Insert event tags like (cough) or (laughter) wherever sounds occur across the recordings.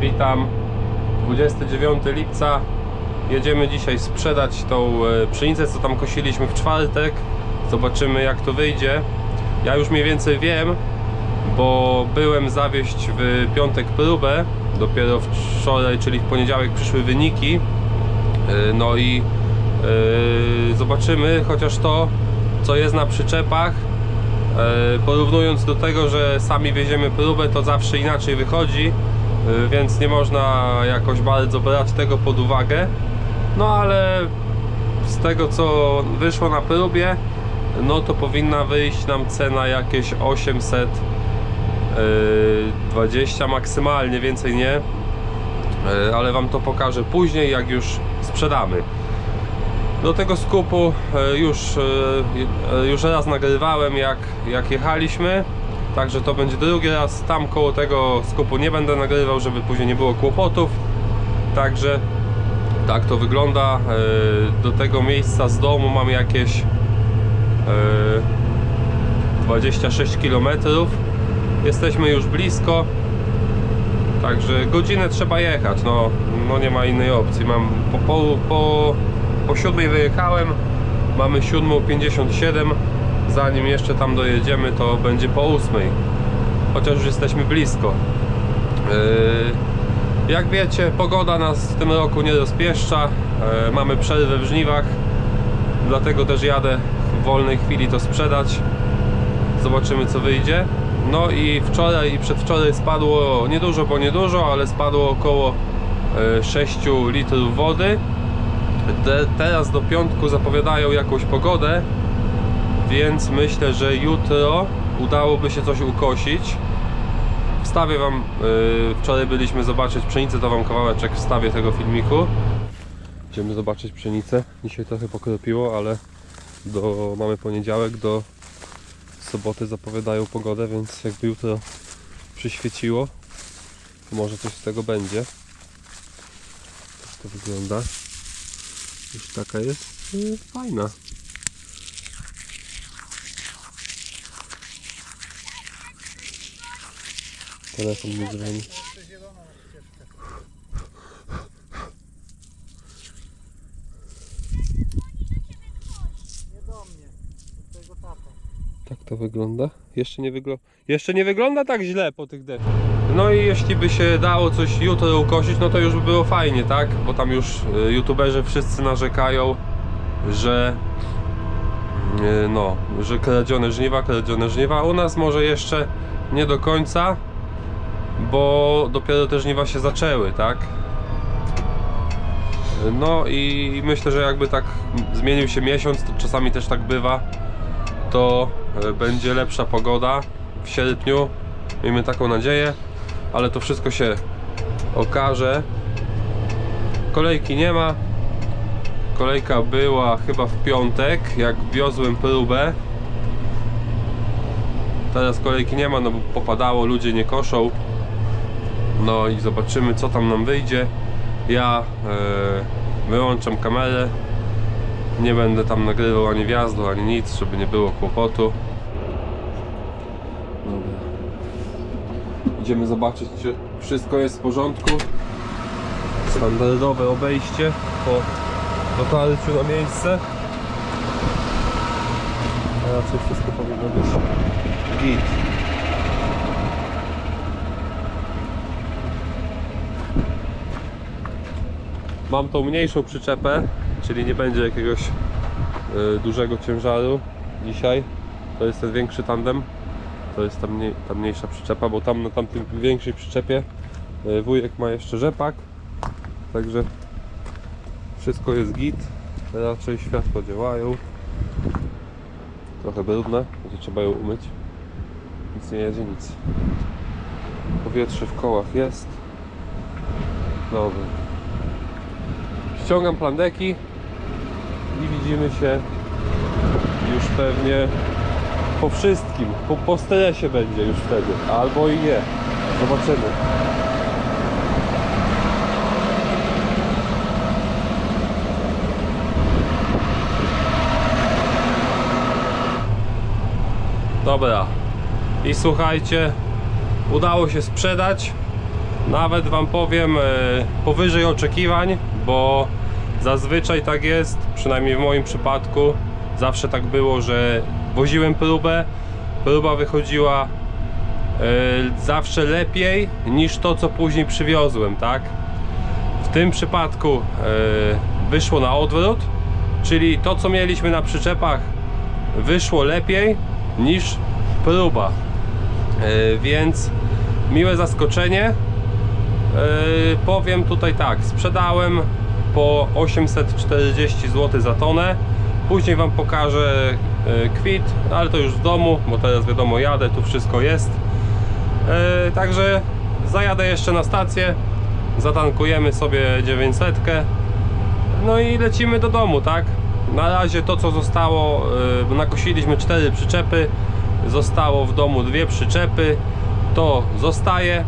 Witam. 29 lipca. Jedziemy dzisiaj sprzedać tą e, pszenicę, co tam kosiliśmy w czwartek. Zobaczymy jak to wyjdzie. Ja już mniej więcej wiem, bo byłem zawieść w piątek próbę. Dopiero wczoraj, czyli w poniedziałek przyszły wyniki. E, No i e, zobaczymy chociaż to, co jest na przyczepach. Porównując do tego, że sami wieziemy próbę, to zawsze inaczej wychodzi, więc nie można jakoś bardzo brać tego pod uwagę. No ale z tego co wyszło na próbie, no to powinna wyjść nam cena jakieś 820 maksymalnie, więcej nie. E, Ale Wam to pokażę później, jak już sprzedamy. Do tego skupu już, już raz nagrywałem jak, jak jechaliśmy Także to będzie drugi raz. Tam koło tego skupu nie będę nagrywał Żeby później nie było kłopotów. Także tak to wygląda. E, Do tego miejsca z domu mam jakieś e, 26 km Jesteśmy już blisko. Także godzinę trzeba jechać, no, no nie ma innej opcji. Mam po, po, po, po siódmej wyjechałem, mamy 7.57. Zanim jeszcze tam dojedziemy, to będzie po ósmej. Chociaż już jesteśmy blisko. Yy, jak wiecie, pogoda nas w tym roku nie rozpieszcza. Yy, mamy przerwę w żniwach, dlatego też jadę w wolnej chwili to sprzedać. Zobaczymy co wyjdzie. No i wczoraj i przedwczoraj spadło niedużo, bo niedużo, ale spadło około e, 6 litrów wody. Te, teraz do piątku zapowiadają jakąś pogodę, więc myślę, że jutro udałoby się coś ukosić. Wstawię Wam, e, wczoraj byliśmy zobaczyć pszenicę, to Wam kawałeczek wstawię tego filmiku. Idziemy zobaczyć pszenicę. Dzisiaj trochę pokropiło, ale do, mamy poniedziałek, do soboty zapowiadają pogodę, więc jakby jutro przyświeciło, to może coś z tego będzie. Tak to wygląda. Już taka jest y, fajna. Telefon mi dzwoni. Tak to wygląda. Jeszcze nie, wygl... Jeszcze nie wygląda tak źle po tych deszczach. No i jeśli by się dało coś jutro ukosić, no to już by było fajnie, tak? Bo tam już y, youtuberzy wszyscy narzekają, że y, no, że kradzione żniwa, kradzione żniwa. U nas może jeszcze nie do końca, bo dopiero te żniwa się zaczęły, tak? No i myślę, że jakby tak zmienił się miesiąc, to czasami też tak bywa, to e, będzie lepsza pogoda w sierpniu. Miejmy taką nadzieję, ale to wszystko się okaże. Kolejki nie ma. Kolejka była chyba w piątek, jak wiozłem próbę. Teraz kolejki nie ma, no bo popadało, ludzie nie koszą. No i zobaczymy co tam nam wyjdzie. Ja e, wyłączam kamerę. Nie będę tam nagrywał ani wjazdu, ani nic, żeby nie było kłopotu. Dobra. Idziemy zobaczyć, czy wszystko jest w porządku. Standardowe obejście po dotarciu na miejsce. A raczej wszystko powinno być git. Mam tą mniejszą przyczepę, czyli nie będzie jakiegoś y, dużego ciężaru dzisiaj. To jest ten większy tandem. To jest ta, mniej, ta mniejsza przyczepa, bo tam na tamtym większej przyczepie y, wujek ma jeszcze rzepak. Także wszystko jest git. Raczej światła działają. Trochę brudne, będzie trzeba ją umyć. Nic nie jedzie, nic. Powietrze w kołach jest. Dobra. Ściągam plandeki i widzimy się już pewnie po wszystkim. Po, po stresie będzie już wtedy. Albo i nie. Zobaczymy. Dobra. I słuchajcie, udało się sprzedać. Nawet Wam powiem e, powyżej oczekiwań, bo zazwyczaj tak jest, przynajmniej w moim przypadku, zawsze tak było, że woziłem próbę, próba wychodziła e, zawsze lepiej niż to, co później przywiozłem, tak? W tym przypadku e, wyszło na odwrót, czyli to, co mieliśmy na przyczepach, wyszło lepiej niż próba. E, więc miłe zaskoczenie. Powiem tutaj tak, sprzedałem po 840 zł za tonę. Później Wam pokażę e, kwit, ale to już w domu, bo teraz wiadomo jadę, tu wszystko jest. E, także zajadę jeszcze na stację, zatankujemy sobie 900. No i lecimy do domu, tak? Na razie to co zostało, e, bo nakosiliśmy cztery przyczepy, zostało w domu dwie przyczepy. To zostaje,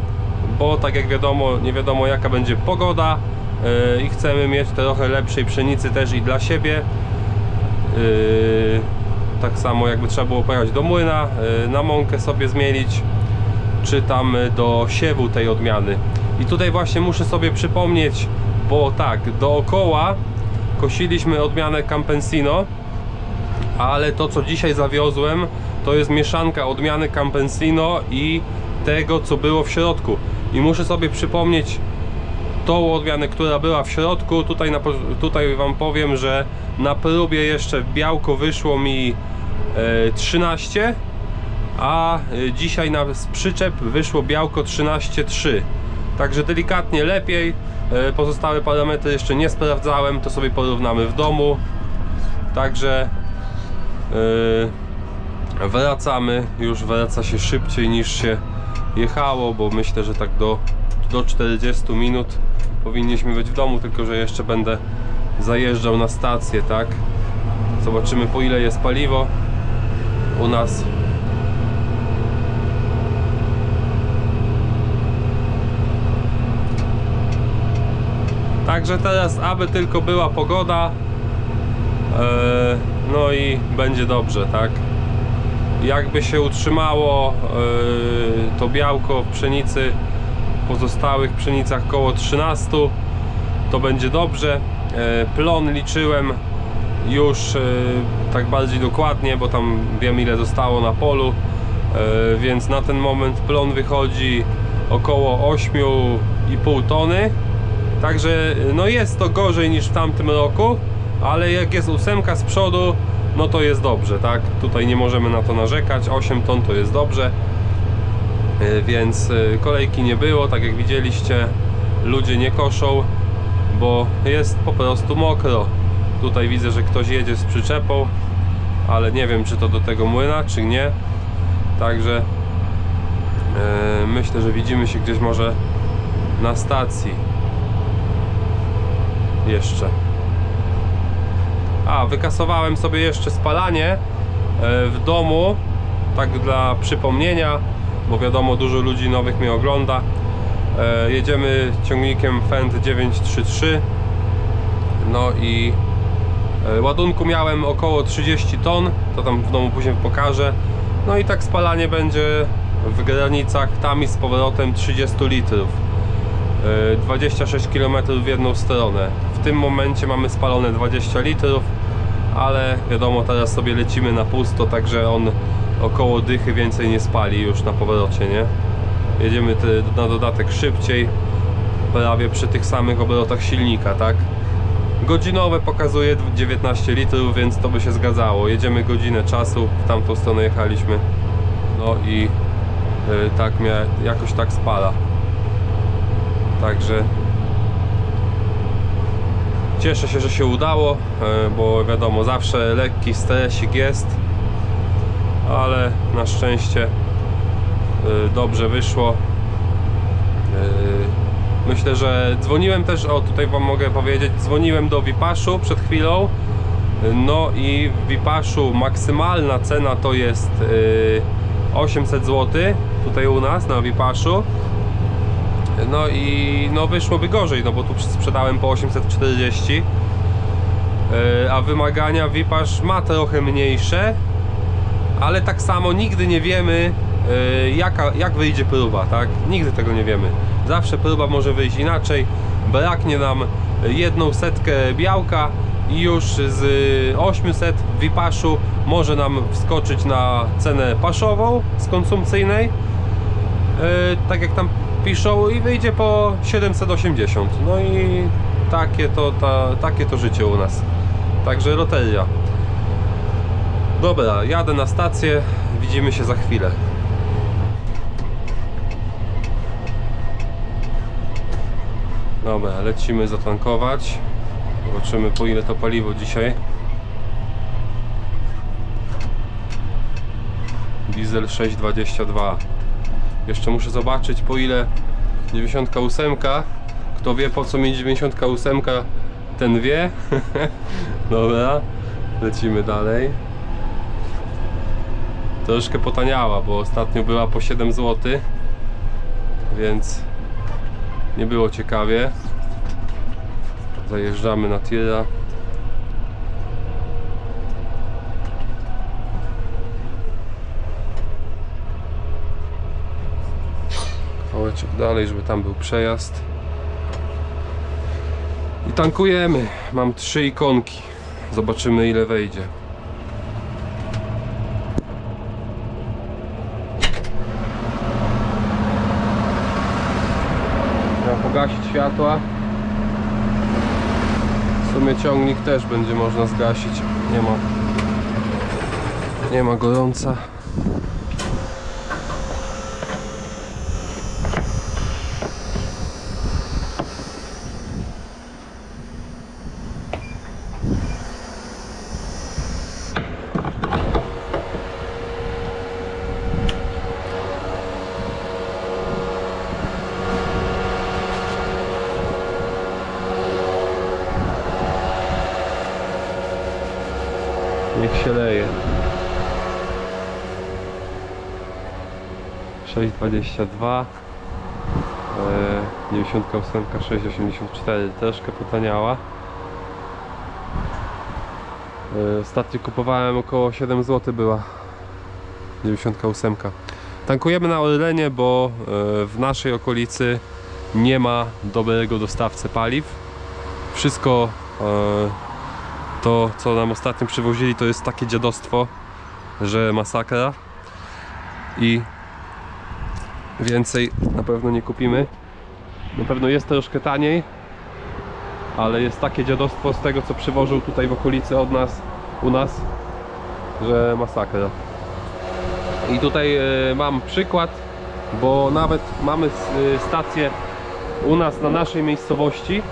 bo tak jak wiadomo, nie wiadomo jaka będzie pogoda i chcemy mieć trochę lepszej pszenicy też i dla siebie. Yy, tak samo jakby trzeba było pojechać do młyna, yy, na mąkę sobie zmienić, czy tam do siewu tej odmiany. I tutaj właśnie muszę sobie przypomnieć, bo tak, dookoła kosiliśmy odmianę Campesino, ale to co dzisiaj zawiozłem, to jest mieszanka odmiany Campesino i tego co było w środku. I muszę sobie przypomnieć tą odmianę, która była w środku. Tutaj, na, tutaj Wam powiem, że na próbie jeszcze białko wyszło mi e, 13, a e, dzisiaj na przyczep wyszło białko 13,3. Także delikatnie lepiej. E, pozostałe parametry jeszcze nie sprawdzałem, to sobie porównamy w domu. Także e, wracamy. Już wraca się szybciej niż się jechało, bo myślę, że tak do, do 40 minut powinniśmy być w domu, tylko że jeszcze będę zajeżdżał na stację, tak? Zobaczymy po ile jest paliwo u nas. Także teraz, aby tylko była pogoda, e, no i będzie dobrze, tak? Jakby się utrzymało e, to białko w pszenicy, pozostałych pszenicach koło 13, to będzie dobrze. E, Plon liczyłem już e, tak bardziej dokładnie, bo tam wiem ile zostało na polu, E, więc na ten moment plon wychodzi około 8,5 tony. Także no jest to gorzej niż w tamtym roku, ale jak jest ósemka z przodu, no to jest dobrze, tak? Tutaj nie możemy na to narzekać. 8 ton to jest dobrze. E, Więc e, kolejki nie było, tak jak widzieliście, ludzie nie koszą, bo jest po prostu mokro. Tutaj widzę, że ktoś jedzie z przyczepą, ale nie wiem, czy to do tego młyna, czy nie. Także e, myślę, że widzimy się gdzieś może na stacji jeszcze. A, wykasowałem sobie jeszcze spalanie w domu, tak dla przypomnienia, bo wiadomo, dużo ludzi nowych mnie ogląda. E, Jedziemy ciągnikiem Fendt 933. No i e, ładunku miałem około 30 ton, to tam w domu później pokażę. No i tak spalanie będzie w granicach tam i z powrotem 30 litrów. E, 26 km w jedną stronę. W tym momencie mamy spalone 20 litrów, ale wiadomo, teraz sobie lecimy na pusto, także on około dychy więcej nie spali już na powrocie, nie? Jedziemy na dodatek szybciej, prawie przy tych samych obrotach silnika, tak? Godzinowe pokazuje 19 litrów, więc to by się zgadzało. Jedziemy godzinę czasu, w tamtą stronę jechaliśmy. No i y, tak mia, jakoś tak spala. Także cieszę się, że się udało, y, bo wiadomo, zawsze lekki stresik jest, ale na szczęście y, dobrze wyszło. Y, Myślę, że dzwoniłem też, o tutaj Wam mogę powiedzieć, dzwoniłem do Wipaszu przed chwilą. No i w Wipaszu maksymalna cena to jest y, 800 zł tutaj u nas na Wipaszu. No i no wyszłoby gorzej, no bo tu sprzedałem po 840. Y, A wymagania Wipasz ma trochę mniejsze, ale tak samo nigdy nie wiemy y, jaka, jak wyjdzie próba, tak? Nigdy tego nie wiemy. Zawsze próba może wyjść inaczej. Braknie nam jedną setkę białka i już z 800 wipaszu może nam wskoczyć na cenę paszową z konsumpcyjnej. Yy, tak jak tam piszą i wyjdzie po 780. No i takie to, ta, takie to życie u nas. Także loteria. Dobra, jadę na stację. Widzimy się za chwilę. Dobra, lecimy zatankować. Zobaczymy po ile to paliwo dzisiaj. Diesel 6,22. Jeszcze muszę zobaczyć po ile 98. Kto wie po co mi 98, ten wie. (laughs) Dobra, lecimy dalej. Troszkę potaniała, bo ostatnio była po 7 zł. Więc nie było ciekawie. Zajeżdżamy na tira. Kawałeczek dalej, żeby tam był przejazd. I tankujemy. Mam trzy ikonki. Zobaczymy ile wejdzie. Pogasić światła. W sumie ciągnik też będzie można zgasić. Nie ma. Nie ma gorąca. Niech się leje. 6,22 e, 98, 6,84 troszkę potaniała Ostatnio kupowałem około 7 zł była 98 Tankujemy na Orlenie, bo e, w naszej okolicy nie ma dobrego dostawcy paliw. Wszystko e, to co nam ostatnio przywozili to jest takie dziadostwo, że masakra i więcej na pewno nie kupimy. Na pewno jest troszkę taniej, ale jest takie dziadostwo z tego co przywożą tutaj w okolicy od nas, u nas, że masakra. I tutaj e, mam przykład, bo nawet mamy e, stację u nas na naszej miejscowości.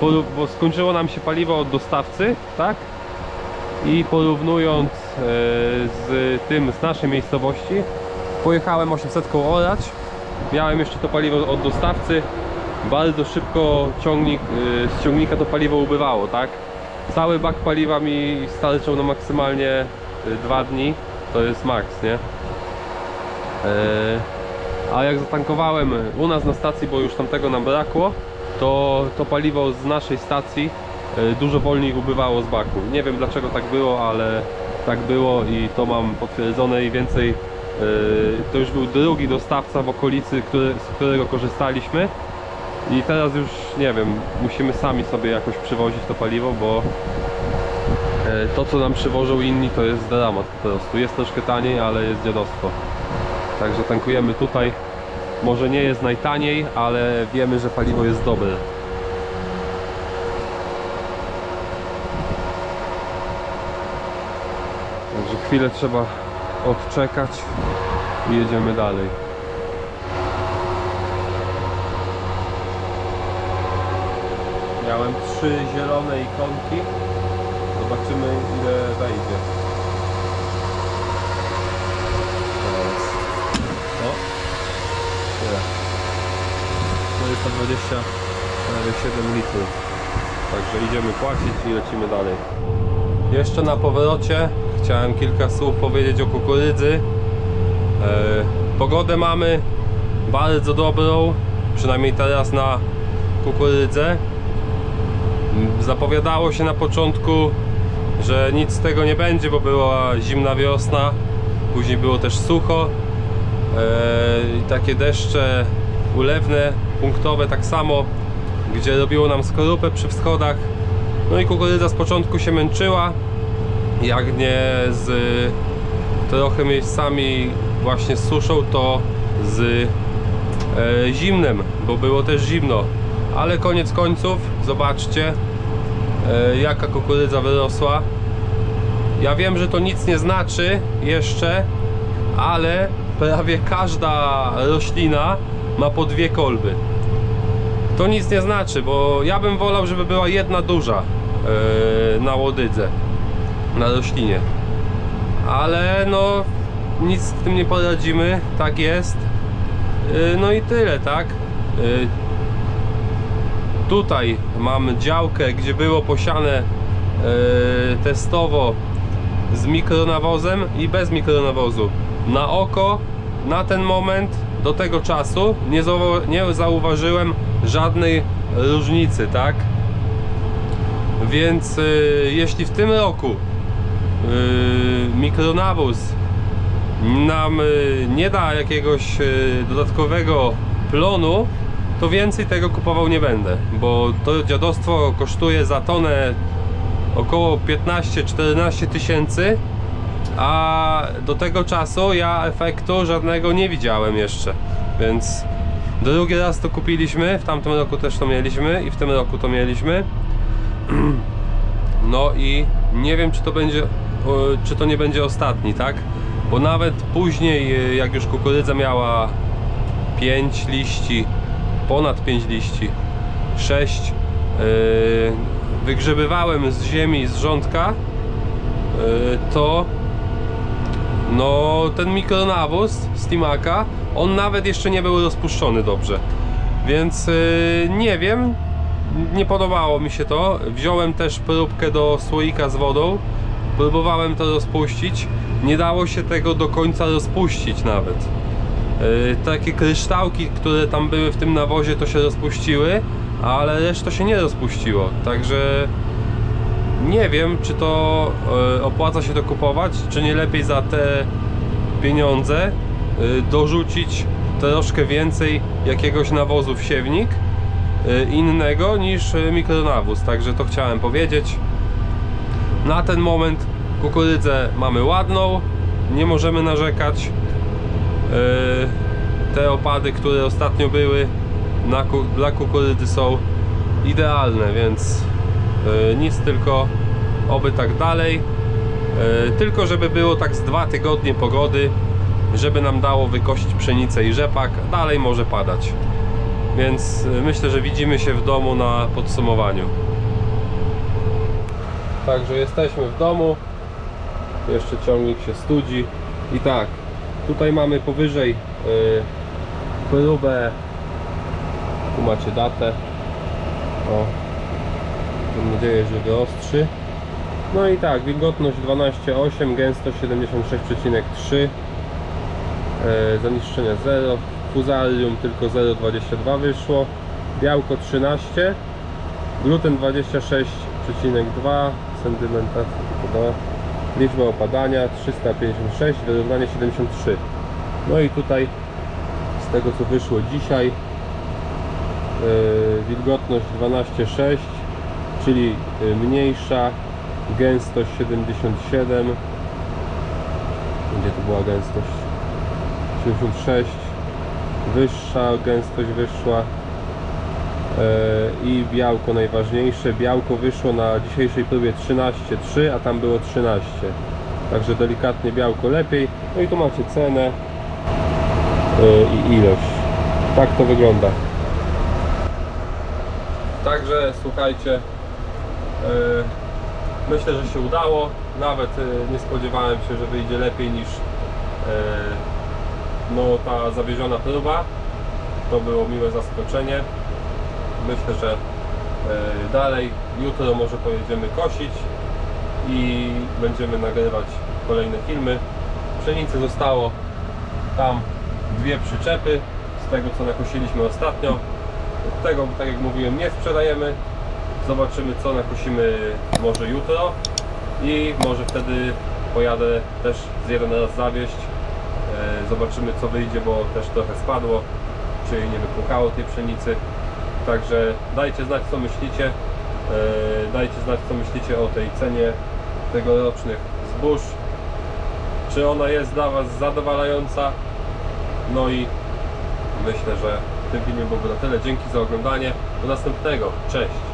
E, Poró- bo skończyło nam się paliwo od dostawcy, tak? I porównując e, z tym z naszej miejscowości, pojechałem 800 orać. Miałem jeszcze to paliwo od dostawcy. Bardzo szybko ciągnik, e, z ciągnika to paliwo ubywało, tak? Cały bak paliwa mi starczał na maksymalnie 2 dni. To jest maks, nie? E, a jak zatankowałem u nas na stacji, bo już tamtego nam brakło, to to paliwo z naszej stacji e, dużo wolniej ubywało z baku. Nie wiem dlaczego tak było, ale tak było i to mam potwierdzone i więcej. e, To już był drugi dostawca w okolicy, który, z którego korzystaliśmy. I teraz już nie wiem, musimy sami sobie jakoś przywozić to paliwo, bo e, to co nam przywożą inni to jest dramat po prostu. Jest troszkę taniej, ale jest dziadostwo. Także tankujemy tutaj. Może nie jest najtaniej, ale wiemy, że paliwo jest dobre. Także chwilę trzeba odczekać i jedziemy dalej. Miałem trzy zielone ikonki. Zobaczymy ile wejdzie. Teraz. O! Tyle. 420 prawie 7 litrów. Także idziemy płacić i lecimy dalej. Jeszcze na powrocie chciałem kilka słów powiedzieć o kukurydzy. E, pogodę mamy bardzo dobrą, przynajmniej teraz na kukurydzę. Zapowiadało się na początku, że nic z tego nie będzie, bo była zimna wiosna, później było też sucho i takie deszcze ulewne, punktowe tak samo, gdzie robiło nam skorupę przy wschodach. No i kukurydza z początku się męczyła, jak nie z trochę miejscami właśnie z suszą, to z e, zimnem, bo było też zimno. Ale koniec końców, zobaczcie, e, jaka kukurydza wyrosła. Ja wiem, że to nic nie znaczy jeszcze, ale prawie każda roślina ma po dwie kolby. To nic nie znaczy, bo ja bym wolał, żeby była jedna duża e, na łodydze, na roślinie. Ale no, nic z tym nie poradzimy, tak jest. E, no i tyle, tak? E, tutaj mam działkę, gdzie było posiane e, testowo z mikronawozem i bez mikronawozu. Na oko, na ten moment, do tego czasu nie, nie zauważyłem żadnej różnicy, tak? Więc y, jeśli w tym roku y, mikronawóz nam y, nie da jakiegoś y, dodatkowego plonu, to więcej tego kupował nie będę, bo to dziadostwo kosztuje za tonę około 15-14 tysięcy, a do tego czasu ja efektu żadnego nie widziałem jeszcze, więc drugi raz to kupiliśmy, w tamtym roku też to mieliśmy i w tym roku to mieliśmy. (clears throat) No i nie wiem czy to będzie, czy to nie będzie ostatni, tak? Bo nawet później, y, jak już kukurydza miała 5 liści, ponad 5 liści, 6, yy, wygrzebywałem z ziemi, z rządka, yy, to no ten mikronawóz z Timaka, on nawet jeszcze nie był rozpuszczony dobrze. Więc yy, nie wiem, nie podobało mi się to. Wziąłem też próbkę do słoika z wodą, próbowałem to rozpuścić. Nie dało się tego do końca rozpuścić nawet. Yy, takie kryształki, które tam były w tym nawozie, to się rozpuściły, ale reszta się nie rozpuściło. Także nie wiem, czy to yy, opłaca się to kupować, czy nie lepiej za te pieniądze yy, dorzucić troszkę więcej jakiegoś nawozu w siewnik yy, innego niż mikronawóz. Także to chciałem powiedzieć. Na ten moment kukurydzę mamy ładną, nie możemy narzekać. Te opady, które ostatnio były na, dla kukurydzy są idealne, więc nic tylko oby tak dalej. Yy, tylko żeby było tak z dwa tygodnie pogody, żeby nam dało wykosić pszenicę i rzepak, dalej może padać. Więc yy, myślę, że widzimy się w domu na podsumowaniu. Także jesteśmy w domu. Jeszcze ciągnik się studzi. I tak, tutaj mamy powyżej próbę. Tu macie datę. O. Mam nadzieję, że wyostrzy. No i tak, wilgotność 12,8, gęstość 76,3. Y, zaniszczenia 0. Fuzarium tylko 0,22 wyszło. Białko 13. Gluten 26,2 cm. Liczba opadania 356, wyrównanie 73. No i tutaj z tego co wyszło dzisiaj yy, wilgotność 12,6 czyli yy, mniejsza gęstość 77 gdzie to była gęstość 76 wyższa gęstość wyszła Yy, i białko najważniejsze. Białko wyszło na dzisiejszej próbie 13,3, a tam było 13. Także delikatnie białko lepiej. No i tu macie cenę yy, i ilość. Tak to wygląda. Także słuchajcie, myślę, że się udało. Nawet yy, nie spodziewałem się, że wyjdzie lepiej niż yy, no, ta zawieziona próba. To było miłe zaskoczenie myślę, że e, dalej jutro może pojedziemy kosić i będziemy nagrywać kolejne filmy. Pszenicy zostało tam dwie przyczepy z tego co nakosiliśmy ostatnio. Tego, tak jak mówiłem, nie sprzedajemy. Zobaczymy co nakosimy może jutro i może wtedy pojadę też z jeden raz zawieść e, Zobaczymy co wyjdzie, bo też trochę spadło, czy nie wypłukało tej pszenicy. Także dajcie znać co myślicie. E, Dajcie znać co myślicie o tej cenie tegorocznych zbóż. Czy ona jest dla Was zadowalająca? No i myślę, że w tym filmie byłoby na tyle. Dzięki za oglądanie. Do następnego. Cześć!